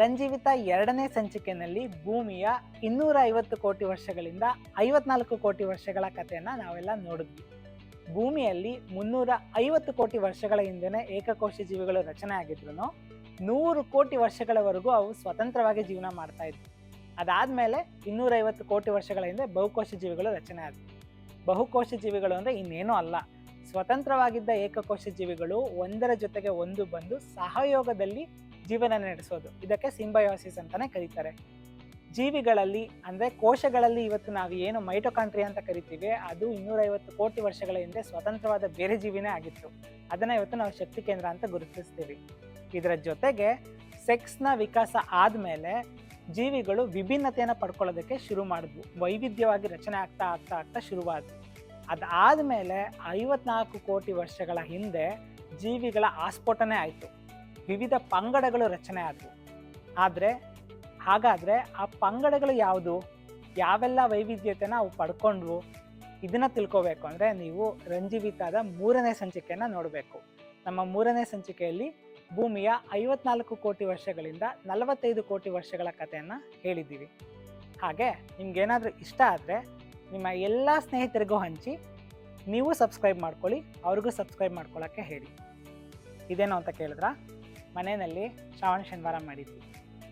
ರಂಜೀವಿತ ಎರಡನೇ ಸಂಚಿಕೆನಲ್ಲಿ ಭೂಮಿಯ ಇನ್ನೂರ ಐವತ್ತು ಕೋಟಿ ವರ್ಷಗಳಿಂದ ಐವತ್ನಾಲ್ಕು ಕೋಟಿ ವರ್ಷಗಳ ಕಥೆಯನ್ನು ನಾವೆಲ್ಲ ನೋಡಿದ್ವಿ. ಭೂಮಿಯಲ್ಲಿ ಮುನ್ನೂರ ಐವತ್ತು ಕೋಟಿ ವರ್ಷಗಳ ಹಿಂದೆನೆ ಏಕಕೋಶ ಜೀವಿಗಳು ರಚನೆ ಆಗಿದ್ರು ನೂರು ಕೋಟಿ ವರ್ಷಗಳವರೆಗೂ ಅವು ಸ್ವತಂತ್ರವಾಗಿ ಜೀವನ ಮಾಡ್ತಾ ಇದ್ವು. ಅದಾದ್ಮೇಲೆ ಇನ್ನೂರೈವತ್ತು ಕೋಟಿ ವರ್ಷಗಳ ಹಿಂದೆ ಬಹುಕೋಶ ಜೀವಿಗಳು ರಚನೆ ಆದವು. ಬಹುಕೋಶ ಜೀವಿಗಳು ಅಂದ್ರೆ ಇನ್ನೇನೂ ಅಲ್ಲ. ಸ್ವತಂತ್ರವಾಗಿದ್ದ ಏಕಕೋಶ ಜೀವಿಗಳು ಒಂದರ ಜೊತೆಗೆ ಒಂದು ಬಂದು ಸಹಯೋಗದಲ್ಲಿ ಜೀವನ ನಡೆಸೋದು. ಇದಕ್ಕೆ ಸಿಂಬಯೋಸಿಸ್ ಅಂತಾನೆ ಕರೀತಾರೆ. ಜೀವಿಗಳಲ್ಲಿ, ಅಂದರೆ ಕೋಶಗಳಲ್ಲಿ ಇವತ್ತು ನಾವು ಏನು ಮೈಟೊಕಾಂಟ್ರಿ ಅಂತ ಕರಿತೀವಿ, ಅದು ಇನ್ನೂರೈವತ್ತು ಕೋಟಿ ವರ್ಷಗಳ ಹಿಂದೆ ಸ್ವತಂತ್ರವಾದ ಬೇರೆ ಜೀವಿನೇ ಆಗಿತ್ತು. ಅದನ್ನು ಇವತ್ತು ನಾವು ಶಕ್ತಿ ಕೇಂದ್ರ ಅಂತ ಗುರುತಿಸ್ತೀವಿ. ಇದರ ಜೊತೆಗೆ ಸೆಕ್ಸ್ನ ವಿಕಾಸ ಆದಮೇಲೆ ಜೀವಿಗಳು ವಿಭಿನ್ನತೆಯನ್ನು ಪಡ್ಕೊಳ್ಳೋದಕ್ಕೆ ಶುರು ಮಾಡಿದ್ವು. ವೈವಿಧ್ಯವಾಗಿ ರಚನೆ ಆಗ್ತಾ ಆಗ್ತಾ ಆಗ್ತಾ ಶುರುವಾದ್ವು. ಅದಾದಮೇಲೆ ಐವತ್ನಾಲ್ಕು ಕೋಟಿ ವರ್ಷಗಳ ಹಿಂದೆ ಜೀವಿಗಳ ಆಸ್ಫೋಟನೆ ಆಯಿತು. ವಿವಿಧ ಪಂಗಡಗಳು ರಚನೆ ಆದವು. ಆದರೆ, ಹಾಗಾದರೆ ಆ ಪಂಗಡಗಳು ಯಾವುದು? ಯಾವೆಲ್ಲ ವೈವಿಧ್ಯತೆನ ಅವು ಪಡ್ಕೊಂಡ್ವು? ಇದನ್ನು ತಿಳ್ಕೋಬೇಕು ಅಂದರೆ ನೀವು ರಂಜೀವಿತಾದ ಮೂರನೇ ಸಂಚಿಕೆಯನ್ನು ನೋಡಬೇಕು. ನಮ್ಮ ಮೂರನೇ ಸಂಚಿಕೆಯಲ್ಲಿ ಭೂಮಿಯ ಐವತ್ನಾಲ್ಕು ಕೋಟಿ ವರ್ಷಗಳಿಂದ ನಲವತ್ತೈದು ಕೋಟಿ ವರ್ಷಗಳ ಕಥೆಯನ್ನು ಹೇಳಿದ್ದೀವಿ. ಹಾಗೆ ನಿಮ್ಗೇನಾದರೂ ಇಷ್ಟ ಆದರೆ ನಿಮ್ಮ ಎಲ್ಲ ಸ್ನೇಹಿತರಿಗೂ ಹಂಚಿ, ನೀವು ಸಬ್ಸ್ಕ್ರೈಬ್ ಮಾಡ್ಕೊಳ್ಳಿ, ಅವ್ರಿಗೂ ಸಬ್ಸ್ಕ್ರೈಬ್ ಮಾಡ್ಕೊಳ್ಳೋಕ್ಕೆ ಹೇಳಿ. ಇದೇನು ಅಂತ ಕೇಳಿದ್ರ? ಮನೆಯಲ್ಲಿ ಶ್ರಾವಣ ಶನಿವಾರ ಮಾಡಿದ್ವಿ.